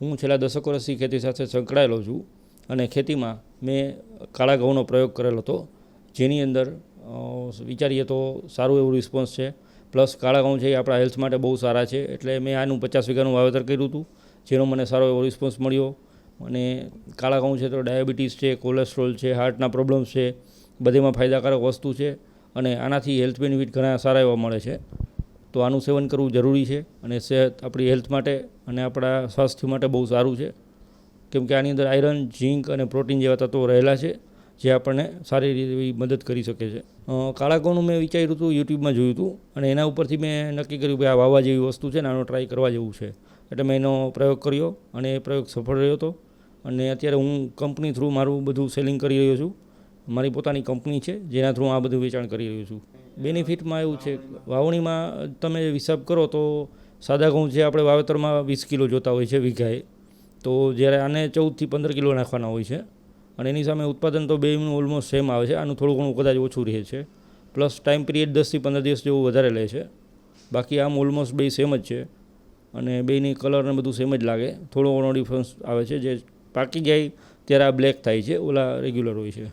હું છેલ્લા દસક વર્ષથી ખેતી સાથે સંકળાયેલો છું અને ખેતીમાં મેં કાળા ઘઉંનો પ્રયોગ કરેલો હતો. જેની અંદર વિચારીએ તો સારું એવું રિસ્પોન્સ છે. પ્લસ કાળા ઘઉં છે એ આપણા હેલ્થ માટે બહુ સારા છે. એટલે મેં આનું પચાસ વીઘાનું વાવેતર કર્યું હતું, જેનો મને સારો એવો રિસ્પોન્સ મળ્યો. અને કાળા ઘઉં છે તો ડાયાબિટીસ છે કોલેસ્ટ્રોલ છે હાર્ટના પ્રોબ્લેમ્સ છે, બધીમાં ફાયદાકારક વસ્તુ છે. અને આનાથી હેલ્થ બેનિફિટ ઘણા સારા એવા મળે છે. તો આનું સેવન કરવું જરૂરી છે અને સેહત આપણી હેલ્થ માટે અને આપણા સ્વાસ્થ્ય માટે બહુ સારું છે. કેમ કે આની અંદર આયરન, ઝીંક અને પ્રોટીન જેવા તત્વો રહેલા છે જે આપણને સારી રીતે મદદ કરી શકે છે. કાળાકોનું મેં વિચાર્યું હતું, યુટ્યુબમાં જોયું હતું અને એના ઉપરથી મેં નક્કી કર્યું કે આ વાવા જેવી વસ્તુ છે ને આનો ટ્રાય કરવા જેવું છે. એટલે મેં એનો પ્રયોગ કર્યો અને એ પ્રયોગ સફળ રહ્યો હતો. અને અત્યારે હું કંપની થ્રુ મારું બધું સેલિંગ કરી રહ્યો છું. મારી પોતાની કંપની છે, જેના થ્રુ આ બધું વેચાણ કરી રહ્યો છું. બેનિફિટમાં એવું છે, વાવણીમાં તમે હિસાબ કરો તો સાદા ઘઉં છે આપણે વાવેતરમાં વીસ કિલો જોતા હોય છે વીઘાએ, તો જ્યારે આને ચૌદથી પંદર કિલો નાખવાના હોય છે, અને એની સામે ઉત્પાદન તો બેનું ઓલમોસ્ટ સેમ આવે છે, આનું થોડું ઘણું કદાચ ઓછું રહે છે. પ્લસ ટાઈમ પિરિયડ દસથી પંદર દિવસ જેવું વધારે લે છે. બાકી આમ ઓલમોસ્ટ બે સેમ જ છે, અને બેની કલર ને બધું સેમ જ લાગે. થોડો ઘણો ડિફરન્સ આવે છે, જે પાકી જાય ત્યારે આ બ્લેક થાય છે, ઓલા રેગ્યુલર હોય છે.